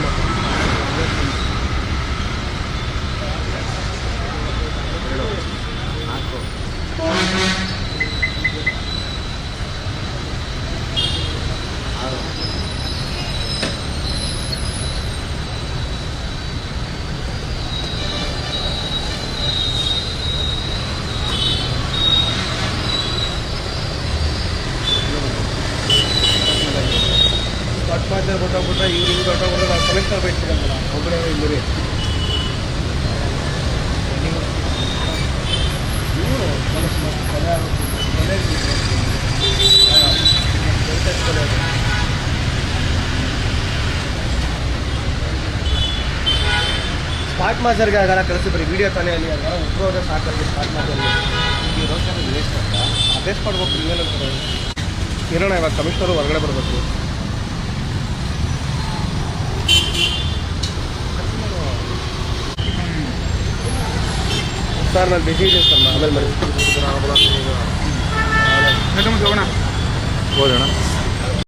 Thank you. ಮಾಡಿದ್ರೆ ಗೊತ್ತಾಗ್ಬಿಟ್ರೆ ಇವ್ರು ಇವ್ರು ಹೊಟ್ಟೋಗ್ಬಿಟ್ರೆ ನಾವು ಕಲೆಕ್ಟರ್ ಬೈತಿರಲ್ಲ ಒಬ್ಬರೇ ಇಲ್ಲಿ ಸ್ಪಾಟ್ ಮಾಸ್ಟರ್ಗೆ ಆಗಲ್ಲ, ಕಳಿಸಿ ಬರೀ ವಿಡಿಯೋ ತಾನೇ ಅಲ್ಲಿ. ಒಬ್ಬರು ಹೋದ್ರೆ ಸಾಕಲ್ಲಿ ಸ್ಪಾಟ್ ಮಾಸ್ಟರ್ಗೆ ಈ ರೋಷನ್ ವೇಸ್ಟ್ ಅಂತ. ಅಭ್ಯಾಸ ಮಾಡ್ಬೇಕು, ನೀವೇನಂತಾರೆ? ಇರೋಣ ಇವಾಗ ಕಮಿಷನರು ಹೊರಗಡೆ ಬರಬೇಕು. ಸರ್ ನಾನು ಬಿಸಿ ಇದ್ದೀನಿ ಸರ್ ನಾನು ಆಮೇಲೆ ಮಾಡಿ ಹೋಗೋಣ